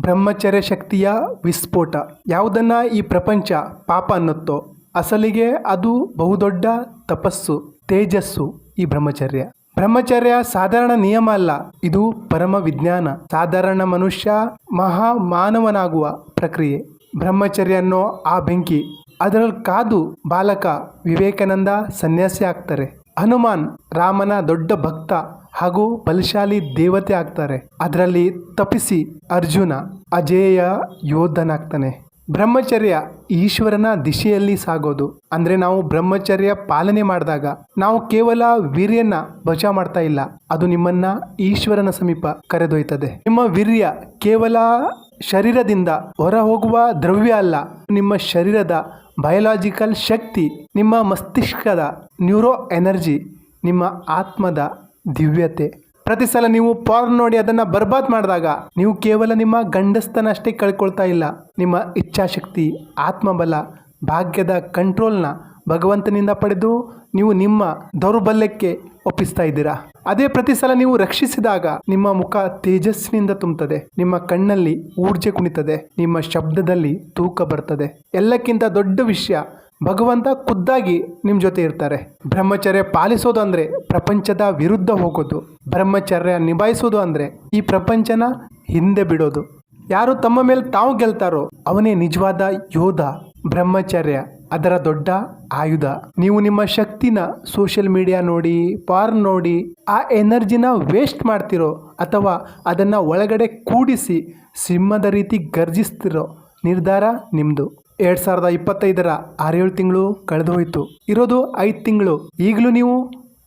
ಬ್ರಹ್ಮಚರ್ಯ ಶಕ್ತಿಯ ವಿಸ್ಫೋಟ. ಯಾವುದನ್ನ ಈ ಪ್ರಪಂಚ ಪಾಪ ಅನ್ನುತ್ತೋ ಅಸಲಿಗೆ ಅದು ಬಹುದೊಡ್ಡ ತಪಸ್ಸು, ತೇಜಸ್ಸು ಈ ಬ್ರಹ್ಮಚರ್ಯ. ಬ್ರಹ್ಮಚರ್ಯ ಸಾಧಾರಣ ನಿಯಮ ಅಲ್ಲ, ಇದು ಪರಮ ವಿಜ್ಞಾನ. ಸಾಧಾರಣ ಮನುಷ್ಯ ಮಹಾ ಮಾನವನಾಗುವ ಪ್ರಕ್ರಿಯೆ. ಬ್ರಹ್ಮಚರ್ಯ ಅನ್ನೋ ಆ ಬೆಂಕಿ ಅದರಲ್ಲಿ ಕಾದು ಬಾಲಕ ವಿವೇಕಾನಂದ ಸನ್ಯಾಸಿ ಆಗ್ತಾರೆ. ಹನುಮಾನ್ ರಾಮನ ದೊಡ್ಡ ಭಕ್ತ. ಹಾಗೂ ಬಲಶಾಲಿ ದೇವತೆ ಆಗ್ತಾರೆ. ಅದರಲ್ಲಿ ತಪ್ಪಿಸಿ ಅರ್ಜುನ ಅಜೇಯ ಯೋಧನಾಗ್ತಾನೆ. ಬ್ರಹ್ಮಚರ್ಯ ಈಶ್ವರನ ದಿಶೆಯಲ್ಲಿ ಸಾಗೋದು. ಅಂದ್ರೆ ನಾವು ಬ್ರಹ್ಮಚರ್ಯ ಪಾಲನೆ ಮಾಡಿದಾಗ ನಾವು ಕೇವಲ ವೀರ್ಯನ ಬಚಾವ್ ಮಾಡ್ತಾ ಇಲ್ಲ. ಅದು ನಿಮ್ಮನ್ನ ಈಶ್ವರನ ಸಮೀಪ ಕರೆದೊಯ್ತದೆ. ನಿಮ್ಮ ವೀರ್ಯ ಕೇವಲ ಶರೀರದಿಂದ ಹೊರ ಹೋಗುವ ದ್ರವ್ಯ ಅಲ್ಲ. ನಿಮ್ಮ ಶರೀರದ ಬಯಲಾಜಿಕಲ್ ಶಕ್ತಿ, ನಿಮ್ಮ ಮಸ್ತಿಷ್ಕದ ನ್ಯೂರೋ ಎನರ್ಜಿ ನಿಮ್ಮ ಆತ್ಮದ ದಿವ್ಯತೆ. ಪ್ರತಿ ಸಲ ನೀವು ಪಾರ್ನ್ ನೋಡಿ ಅದನ್ನ ಬರ್ಬಾದ್ ಮಾಡಿದಾಗ ನೀವು ಕೇವಲ ನಿಮ್ಮ ಗಂಡಸ್ತನಷ್ಟೇ ಕಳ್ಕೊಳ್ತಾ ಇಲ್ಲ. ನಿಮ್ಮ ಇಚ್ಛಾಶಕ್ತಿ, ಆತ್ಮಬಲ, ಭಾಗ್ಯದ ಕಂಟ್ರೋಲ್ನ ಭಗವಂತನಿಂದ ಪಡೆದು ನೀವು ನಿಮ್ಮ ದೌರ್ಬಲ್ಯಕ್ಕೆ ಒಪ್ಪಿಸ್ತಾ ಇದ್ದೀರಾ? ಅದೇ ಪ್ರತಿ ಸಲ ನೀವು ರಕ್ಷಿಸಿದಾಗ ನಿಮ್ಮ ಮುಖ ತೇಜಸ್ಸಿನಿಂದ ತುಂಬುತ್ತದೆ. ನಿಮ್ಮ ಕಣ್ಣಲ್ಲಿ ಊರ್ಜೆ ಕುಣಿತದೆ. ನಿಮ್ಮ ಶಬ್ದದಲ್ಲಿ ತೂಕ ಬರ್ತದೆ. ಎಲ್ಲಕ್ಕಿಂತ ದೊಡ್ಡ ವಿಷಯ ಭಗವಂತ ಖುದ್ದಾಗಿ ನಿಮ್ಮ ಜೊತೆ ಇರ್ತಾರೆ. ಬ್ರಹ್ಮಚರ್ಯ ಪಾಲಿಸೋದು ಅಂದರೆ ಪ್ರಪಂಚದ ವಿರುದ್ಧ ಹೋಗೋದು. ಬ್ರಹ್ಮಚರ್ಯ ನಿಭಾಯಿಸೋದು ಅಂದರೆ ಈ ಪ್ರಪಂಚನ ಹಿಂದೆ ಬಿಡೋದು. ಯಾರು ತಮ್ಮ ಮೇಲೆ ತಾವು ಗೆಲ್ತಾರೋ ಅವನೇ ನಿಜವಾದ ಯೋಧ. ಬ್ರಹ್ಮಚರ್ಯ ಅದರ ದೊಡ್ಡ ಆಯುಧ. ನೀವು ನಿಮ್ಮ ಶಕ್ತಿನ ಸೋಷಿಯಲ್ ಮೀಡಿಯಾ ನೋಡಿ ಪಾರ್ನ್ ನೋಡಿ, ಆ ಎನರ್ಜಿನ ವೇಸ್ಟ್ ಮಾಡ್ತಿರೋ ಅಥವಾ ಅದನ್ನು ಒಳಗಡೆ ಕೂಡಿಸಿ ಸಿಂಹದ ರೀತಿ ಗರ್ಜಿಸ್ತಿರೋ ನಿರ್ಧಾರ ನಿಮ್ಮದು ಎರಡು ಸಾವಿರದ ಇಪ್ಪತ್ತೈದರ ಆರೇಳು ತಿಂಗಳು ಕಳೆದು ಹೋಯಿತು ಇರೋದು ಐದು ತಿಂಗಳು. ಈಗಲೂ ನೀವು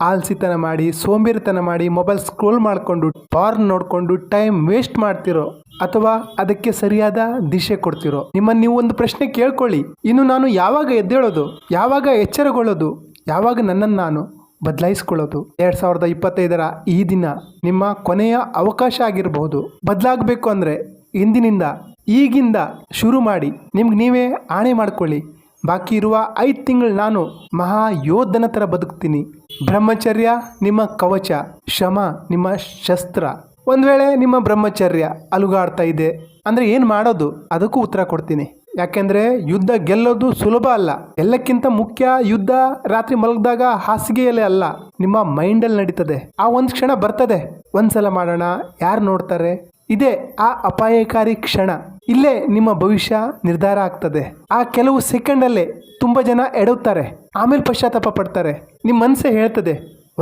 ಆಲ್ಸಿತನ ಮಾಡಿ, ಸೋಂಬೇರಿತನ ಮಾಡಿ ಮೊಬೈಲ್ ಸ್ಕ್ರೋಲ್ ಮಾಡಿಕೊಂಡು ಪಾರ್ನ್ ನೋಡಿಕೊಂಡು ಟೈಮ್ ವೇಸ್ಟ್ ಮಾಡ್ತಿರೋ ಅಥವಾ ಅದಕ್ಕೆ ಸರಿಯಾದ ದಿಶೆ ಕೊಡ್ತಿರೋ? ನಿಮ್ಮನ್ನು ನೀವು ಒಂದು ಪ್ರಶ್ನೆ ಕೇಳ್ಕೊಳ್ಳಿ. ಇನ್ನು ನಾನು ಯಾವಾಗ ಎದ್ದೇಳೋದು? ಯಾವಾಗ ಎಚ್ಚರಗೊಳ್ಳೋದು? ಯಾವಾಗ ನನ್ನನ್ನು ನಾನು ಬದಲಾಯಿಸ್ಕೊಳ್ಳೋದು? ಎರಡ್ ಸಾವಿರದ ಇಪ್ಪತ್ತೈದರ ಈ ದಿನ ನಿಮ್ಮ ಕೊನೆಯ ಅವಕಾಶ ಆಗಿರಬಹುದು. ಬದಲಾಗಬೇಕು ಅಂದರೆ ಇಂದಿನಿಂದ ಈಗಿಂದ ಶುರು ಮಾಡಿ, ನಿಮ್ಗೆ ನೀವೇ ಆಣೆ ಮಾಡ್ಕೊಳ್ಳಿ. ಬಾಕಿ ಇರುವ ಐದು ತಿಂಗಳು ನಾನು ಮಹಾ ಯೋಧನ ಥರ ಬದುಕ್ತೀನಿ. ಬ್ರಹ್ಮಚರ್ಯ, ನಿಮ್ಮ ಕವಚ ಶಮ ನಿಮ್ಮ ಶಸ್ತ್ರ. ಒಂದು ವೇಳೆ ನಿಮ್ಮ ಬ್ರಹ್ಮಚರ್ಯ ಅಲುಗಾಡ್ತಾ ಇದೆ, ಅಂದರೆ ಏನು ಮಾಡೋದು? ಅದಕ್ಕೂ ಉತ್ತರ ಕೊಡ್ತೀನಿ. ಯಾಕೆಂದರೆ ಯುದ್ಧ ಗೆಲ್ಲೋದು ಸುಲಭ ಅಲ್ಲ. ಎಲ್ಲಕ್ಕಿಂತ ಮುಖ್ಯ ಯುದ್ಧ ರಾತ್ರಿ ಮಲಗಿದಾಗ ಹಾಸಿಗೆಯಲ್ಲೇ ಅಲ್ಲ, ನಿಮ್ಮ ಮೈಂಡಲ್ಲಿ ನಡೀತದೆ. ಆ ಒಂದು ಕ್ಷಣ ಬರ್ತದೆ. ಒಂದ್ಸಲ ಮಾಡೋಣ, ಯಾರು ನೋಡ್ತಾರೆ? ಇದೇ ಆ ಅಪಾಯಕಾರಿ ಕ್ಷಣ. ಇಲ್ಲೇ ನಿಮ್ಮ ಭವಿಷ್ಯ ನಿರ್ಧಾರ ಆಗ್ತದೆ. ಆ ಕೆಲವು ಸೆಕೆಂಡಲ್ಲೇ ತುಂಬ ಜನ ಎಡುತ್ತಾರೆ ಆಮೇಲೆ ಪಶ್ಚಾತ್ತಾಪ ಪಡ್ತಾರೆ. ನಿಮ್ಮ ಮನಸ್ಸೇ ಹೇಳ್ತದೆ,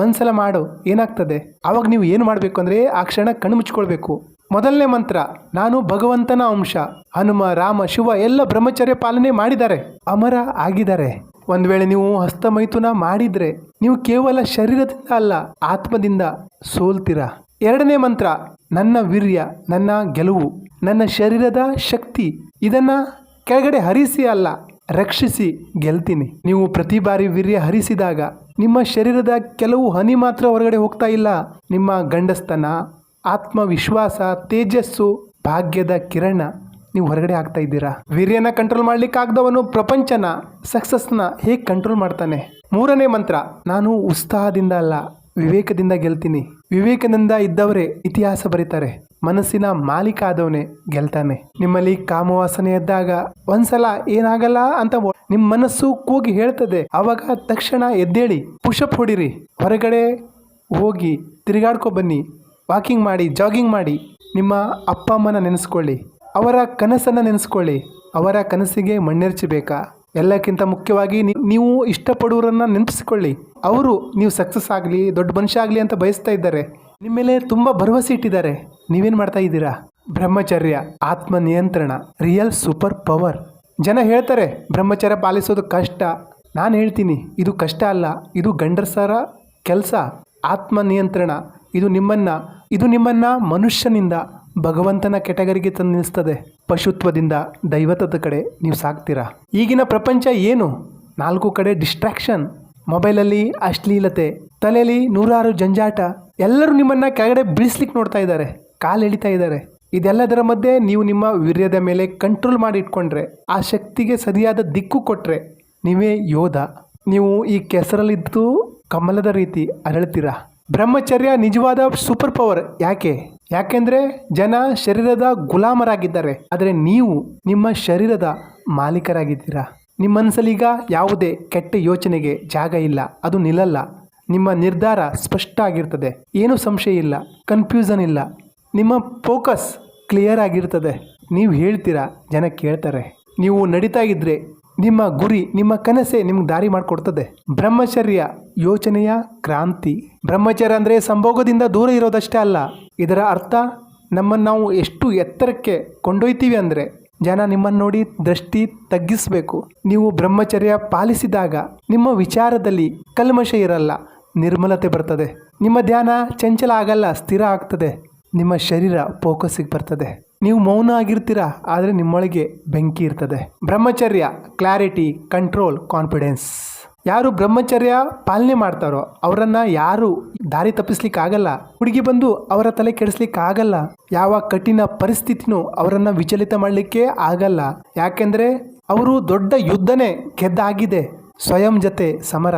ಒಂದ್ಸಲ ಮಾಡು, ಏನಾಗ್ತದೆ? ಆವಾಗ ನೀವು ಏನು ಮಾಡಬೇಕು ಅಂದರೆ ಆ ಕ್ಷಣ ಕಣ್ಣು ಮುಚ್ಕೊಳ್ಬೇಕು. ಮೊದಲನೇ ಮಂತ್ರ, ನಾನು ಭಗವಂತನ ಅಂಶ, ಹನುಮ, ರಾಮ, ಶಿವ ಎಲ್ಲ ಬ್ರಹ್ಮಚರ್ಯ ಪಾಲನೆ ಮಾಡಿದ್ದಾರೆ, ಅಮರ ಆಗಿದ್ದಾರೆ. ಒಂದು ವೇಳೆ ನೀವು ಹಸ್ತಮೈಥುನ ಮಾಡಿದರೆ, ನೀವು ಕೇವಲ ಶರೀರದಿಂದ ಅಲ್ಲ, ಆತ್ಮದಿಂದ ಸೋಲ್ತೀರಾ? ಎರಡನೇ ಮಂತ್ರ, ನನ್ನ ವೀರ್ಯ, ನನ್ನ ಗೆಲುವು. ನನ್ನ ಶರೀರದ ಶಕ್ತಿ ಇದನ್ನ ಕೆಳಗಡೆ ಹರಿಸಿ ಅಲ್ಲ, ರಕ್ಷಿಸಿ, ಗೆಲ್ತೀನಿ. ನೀವು ಪ್ರತಿ ಬಾರಿ ವೀರ್ಯ ಹರಿಸಿದಾಗ ನಿಮ್ಮ ಶರೀರದ ಕೆಲವು ಹನಿ ಮಾತ್ರ ಹೊರಗಡೆ ಹೋಗ್ತಾ ಇಲ್ಲ. ನಿಮ್ಮ ಗಂಡಸ್ತನ ಆತ್ಮವಿಶ್ವಾಸ, ತೇಜಸ್ಸು, ಭಾಗ್ಯದ ಕಿರಣ ನೀವು ಹೊರಗಡೆ ಆಗ್ತಾ ಇದ್ದೀರಾ? ವೀರ್ಯನ ಕಂಟ್ರೋಲ್ ಮಾಡ್ಲಿಕ್ಕೆ ಆಗದವನು ಪ್ರಪಂಚನ ಸಕ್ಸಸ್ನ ಹೇಗೆ ಕಂಟ್ರೋಲ್ ಮಾಡ್ತಾನೆ? ಮೂರನೇ ಮಂತ್ರ, ನಾನು ಉತ್ಸಾಹದಿಂದ ಅಲ್ಲ ವಿವೇಕದಿಂದ ಗೆಲ್ತೀನಿ. ವಿವೇಕದಿಂದ ಇದ್ದವರೇ ಇತಿಹಾಸ ಬರೀತಾರೆ. ಮನಸ್ಸಿನ ಮಾಲೀಕ ಆದವನೇ ಗೆಲ್ತಾನೆ. ನಿಮ್ಮಲ್ಲಿ ಕಾಮವಾಸನೆ ಎದ್ದಾಗ ಒಂದ್ಸಲ ಏನಾಗಲ್ಲ ಅಂತ ನಿಮ್ಮ ಮನಸ್ಸು ಕೂಗಿ ಹೇಳ್ತದೆ. ಅವಾಗ ತಕ್ಷಣ ಎದ್ದೇಳಿ ಪುಷಪ್ ಹೊಡಿರಿ. ಹೊರಗಡೆ ಹೋಗಿ ತಿರುಗಾಡ್ಕೊ ಬನ್ನಿ. ವಾಕಿಂಗ್ ಮಾಡಿ ಜಾಗಿಂಗ್ ಮಾಡಿ. ನಿಮ್ಮ ಅಪ್ಪ ಅಮ್ಮನ ನೆನೆಸ್ಕೊಳ್ಳಿ. ಅವರ ಕನಸನ್ನು ನೆನೆಸ್ಕೊಳ್ಳಿ. ಅವರ ಕನಸಿಗೆ ಮಣ್ಣೆರ್ಚಬೇಕಾ? ಎಲ್ಲಕ್ಕಿಂತ ಮುಖ್ಯವಾಗಿ ನೀವು ಇಷ್ಟಪಡುವರನ್ನ ನೆನಪಿಸಿಕೊಳ್ಳಿ. ಅವರು ನೀವು ಸಕ್ಸಸ್ ಆಗಲಿ, ದೊಡ್ಡ ಮನುಷ್ಯ ಆಗಲಿ ಅಂತ ಬಯಸ್ತಾ ಇದ್ದಾರೆ. ನಿಮ್ಮ ಮೇಲೆ ತುಂಬ ಭರವಸೆ ಇಟ್ಟಿದ್ದಾರೆ. ನೀವೇನು ಮಾಡ್ತಾ ಇದ್ದೀರಾ? ಬ್ರಹ್ಮಚರ್ಯ ಆತ್ಮ ನಿಯಂತ್ರಣ ರಿಯಲ್ ಸೂಪರ್ ಪವರ್ ಜನ ಹೇಳ್ತಾರೆ, ಬ್ರಹ್ಮಚರ್ಯ ಪಾಲಿಸೋದು ಕಷ್ಟ. ನಾನು ಹೇಳ್ತೀನಿ, ಇದು ಕಷ್ಟ ಅಲ್ಲ, ಇದು ಗಂಡಸರ ಕೆಲಸ. ಆತ್ಮ ನಿಯಂತ್ರಣ ಇದು ನಿಮ್ಮನ್ನು ಇದು ನಿಮ್ಮನ್ನು ಮನುಷ್ಯನಿಂದ. ಭಗವಂತನ ಕೆಟಗರಿಗೆ ತಂದು ನಿಲ್ಲಿಸ್ತದೆ. ಪಶುತ್ವದಿಂದ ದೈವತದ ಕಡೆ ನೀವು ಸಾಕ್ತೀರಾ ಈಗಿನ ಪ್ರಪಂಚ ಏನು? ನಾಲ್ಕು ಕಡೆ ಡಿಸ್ಟ್ರಾಕ್ಷನ್ ಮೊಬೈಲಲ್ಲಿ ಅಶ್ಲೀಲತೆ, ತಲೆಯಲ್ಲಿ ನೂರಾರು ಜಂಜಾಟ. ಎಲ್ಲರೂ ನಿಮ್ಮನ್ನು ಕೆಳಗಡೆ ಬೀಳಿಸ್ಲಿಕ್ಕೆ ನೋಡ್ತಾ ಇದ್ದಾರೆ, ಕಾಲು ಎಳಿತಾ ಇದ್ದಾರೆ. ಇದೆಲ್ಲದರ ಮಧ್ಯೆ ನೀವು ನಿಮ್ಮ ವೀರ್ಯದ ಮೇಲೆ ಕಂಟ್ರೋಲ್ ಮಾಡಿ ಇಟ್ಕೊಂಡ್ರೆ, ಆ ಶಕ್ತಿಗೆ ಸರಿಯಾದ ದಿಕ್ಕು ಕೊಟ್ಟರೆ ನೀವೇ ಯೋಧ. ನೀವು ಈ ಕೆಸರಲ್ಲಿದ್ದು ಕಮಲದ ರೀತಿ ಅರಳ್ತೀರಾ? ಬ್ರಹ್ಮಚರ್ಯ ನಿಜವಾದ ಸೂಪರ್ ಪವರ್ ಯಾಕೆ? ಯಾಕೆಂದ್ರೆ ಜನ ಶರೀರದ ಗುಲಾಮರಾಗಿದ್ದಾರೆ. ಆದರೆ ನೀವು ನಿಮ್ಮ ಶರೀರದ ಮಾಲೀಕರಾಗಿದ್ದೀರಾ? ನಿಮ್ಮ ಮನಸ್ಸಲ್ಲೀಗ ಯಾವುದೇ ಕೆಟ್ಟ ಯೋಚನೆಗೆ ಜಾಗ ಇಲ್ಲ. ಅದು ನಿಲ್ಲಲ್ಲ. ನಿಮ್ಮ ನಿರ್ಧಾರ ಸ್ಪಷ್ಟ ಆಗಿರ್ತದೆ. ಏನು ಸಂಶಯ ಇಲ್ಲ. ಕನ್ಫ್ಯೂಸನ್ ಇಲ್ಲ. ನಿಮ್ಮ ಫೋಕಸ್ ಕ್ಲಿಯರ್ ಆಗಿರ್ತದೆ. ನೀವು ಹೇಳ್ತೀರಾ? ಜನ ಕೇಳ್ತಾರೆ. ನೀವು ನಡೀತಾ ಇದ್ರೆ ನಿಮ್ಮ ಗುರಿ, ನಿಮ್ಮ ಕನಸೆ ನಿಮ್ಗೆ ದಾರಿ ಮಾಡಿಕೊಡ್ತದೆ. ಬ್ರಹ್ಮಚರ್ಯ ಯೋಚನೆಯ ಕ್ರಾಂತಿ. ಬ್ರಹ್ಮಚರ್ಯ ಅಂದರೆ ಸಂಭೋಗದಿಂದ ದೂರ ಇರೋದಷ್ಟೇ ಅಲ್ಲ. ಇದರ ಅರ್ಥ, ನಮ್ಮನ್ನು ನಾವು ಎಷ್ಟು ಎತ್ತರಕ್ಕೆ ಕೊಂಡೊಯ್ತೀವಿ ಅಂದರೆ, ಜನ ನಿಮ್ಮನ್ನು ನೋಡಿ ದೃಷ್ಟಿ ತಗ್ಗಿಸಬೇಕು. ನೀವು ಬ್ರಹ್ಮಚರ್ಯ ಪಾಲಿಸಿದಾಗ ನಿಮ್ಮ ವಿಚಾರದಲ್ಲಿ ಕಲ್ಮಶ ಇರಲ್ಲ, ನಿರ್ಮಲತೆ ಬರ್ತದೆ. ನಿಮ್ಮ ಧ್ಯಾನ ಚಂಚಲ ಆಗಲ್ಲ, ಸ್ಥಿರ ಆಗ್ತದೆ. ನಿಮ್ಮ ಶರೀರ ಫೋಕಸ್ಸಿಗೆ ಬರ್ತದೆ. ನೀವು ಮೌನ ಆಗಿರ್ತೀರಾ? ಆದರೆ ನಿಮ್ಮೊಳಗೆ ಬೆಂಕಿ ಇರ್ತದೆ. ಬ್ರಹ್ಮಚರ್ಯ ಕ್ಲಾರಿಟಿ ಕಂಟ್ರೋಲ್ ಕಾನ್ಫಿಡೆನ್ಸ್ ಯಾರು ಬ್ರಹ್ಮಚರ್ಯ ಪಾಲನೆ ಮಾಡ್ತಾರೋ, ಅವರನ್ನು ಯಾರು ದಾರಿ ತಪ್ಪಿಸ್ಲಿಕ್ಕೆ ಆಗಲ್ಲ ಹುಡುಗಿ ಬಂದು ಅವರ ತಲೆ ಕೆಡಿಸ್ಲಿಕ್ಕಾಗಲ್ಲ, ಯಾವ ಕಠಿಣ ಪರಿಸ್ಥಿತಿನೂ ಅವರನ್ನು ವಿಚಲಿತ ಮಾಡಲಿಕ್ಕೆ ಆಗಲ್ಲ. ಯಾಕೆಂದ್ರೆ ಅವರು ದೊಡ್ಡ ಯುದ್ಧನೇ ಗೆದ್ದಾಗಿದೆ. ಸ್ವಯಂ ಜತೆ ಸಮರ.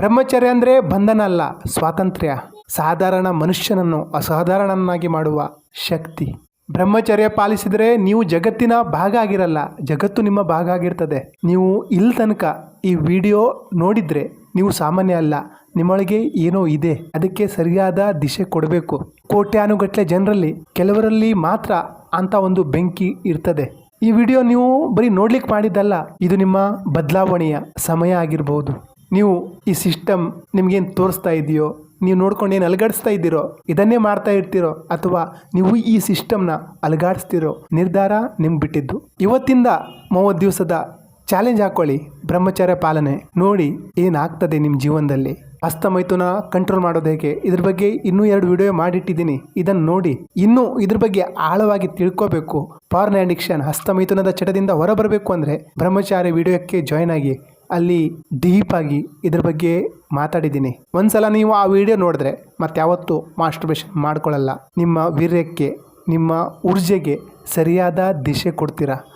ಬ್ರಹ್ಮಚರ್ಯ ಅಂದರೆ ಬಂಧನ ಅಲ್ಲ, ಸ್ವಾತಂತ್ರ್ಯ. ಸಾಧಾರಣ ಮನುಷ್ಯನನ್ನು ಅಸಾಧಾರಣನಾಗಿ ಮಾಡುವ ಶಕ್ತಿ. ಬ್ರಹ್ಮಚರ್ಯ ಪಾಲಿಸಿದರೆ ನೀವು ಜಗತ್ತಿನ ಭಾಗ ಆಗಿರಲ್ಲ, ಜಗತ್ತು ನಿಮ್ಮ ಭಾಗ ಆಗಿರ್ತದೆ. ನೀವು ಇಲ್ಲಿ ತನಕ ಈ ವಿಡಿಯೋ ನೋಡಿದರೆ ನೀವು ಸಾಮಾನ್ಯ ಅಲ್ಲ, ನಿಮ್ಮೊಳಗೆ ಏನೋ ಇದೆ, ಅದಕ್ಕೆ ಸರಿಯಾದ ದಿಶೆ ಕೊಡಬೇಕು. ಕೋಟ್ಯಾನುಗಟ್ಟಲೆ ಜನರಲ್ಲಿ ಕೆಲವರಲ್ಲಿ ಮಾತ್ರ ಅಂತ ಒಂದು ಬೆಂಕಿ ಇರ್ತದೆ. ಈ ವಿಡಿಯೋ ನೀವು ಬರೀ ನೋಡ್ಲಿಕ್ಕೆ ಮಾಡಿದ್ದಲ್ಲ, ಇದು ನಿಮ್ಮ ಬದಲಾವಣೆಯ ಸಮಯ ಆಗಿರಬಹುದು ನೀವು ಈ ಸಿಸ್ಟಮ್ ನಿಮ್ಗೇನು ತೋರಿಸ್ತಾ ಇದೆಯೋ ನೀವು ನೋಡ್ಕೊಂಡು ಏನು ಅಲುಗಾಡಿಸ್ತಾ ಇದ್ದೀರೋ, ಇದನ್ನೇ ಮಾಡ್ತಾ ಇರ್ತೀರೋ ಅಥವಾ ನೀವು ಈ ಸಿಸ್ಟಮ್ನ ಅಲುಗಾಡಿಸ್ತಿರೋ, ನಿರ್ಧಾರ ನಿಮ್ಗೆ ಬಿಟ್ಟಿದ್ದು. ಇವತ್ತಿಂದ ಮೂವತ್ತು ದಿವಸದ ಚಾಲೆಂಜ್ ಹಾಕೊಳ್ಳಿ, ಬ್ರಹ್ಮಚರ್ಯ ಪಾಲನೆ. ನೋಡಿ ಏನಾಗ್ತದೆ ನಿಮ್ಮ ಜೀವನದಲ್ಲಿ. ಹಸ್ತಮೈತುನ ಕಂಟ್ರೋಲ್ ಮಾಡೋದು ಹೇಗೆ? ಇದ್ರ ಬಗ್ಗೆ ಇನ್ನೂ ಎರಡು ವಿಡಿಯೋ ಮಾಡಿಟ್ಟಿದ್ದೀನಿ. ಇದನ್ನು ನೋಡಿ. ಇನ್ನೂ ಇದ್ರ ಬಗ್ಗೆ ಆಳವಾಗಿ ತಿಳ್ಕೋಬೇಕು. ಪಾರ್ನ್ ಅಡಿಕ್ಷನ್ ಹಸ್ತಮೈಥುನದ ಚಟದಿಂದ ಹೊರಬರಬೇಕು ಅಂದರೆ ಬ್ರಹ್ಮಚಾರಿ ವಿಡಿಯೋಕ್ಕೆ ಜಾಯ್ನ್ ಆಗಿ ಅಲ್ಲಿ ಡೀಪ್ ಆಗಿ ಇದ್ರ ಬಗ್ಗೆ ಮಾತಾಡಿದ್ದೀನಿ. ಒಂದ್ಸಲ ನೀವು ಆ ವಿಡಿಯೋ ನೋಡಿದ್ರೆ ಮತ್ತೆ ಯಾವತ್ತೂ ಮಾಸ್ಟರ್ಬೇಷನ್ ಮಾಡ್ಕೊಳ್ಳಲ್ಲ. ನಿಮ್ಮ ವೀರ್ಯಕ್ಕೆ, ನಿಮ್ಮ ಊರ್ಜೆಗೆ ಸರಿಯಾದ ದಿಶೆ ಕೊಡ್ತೀರಾ?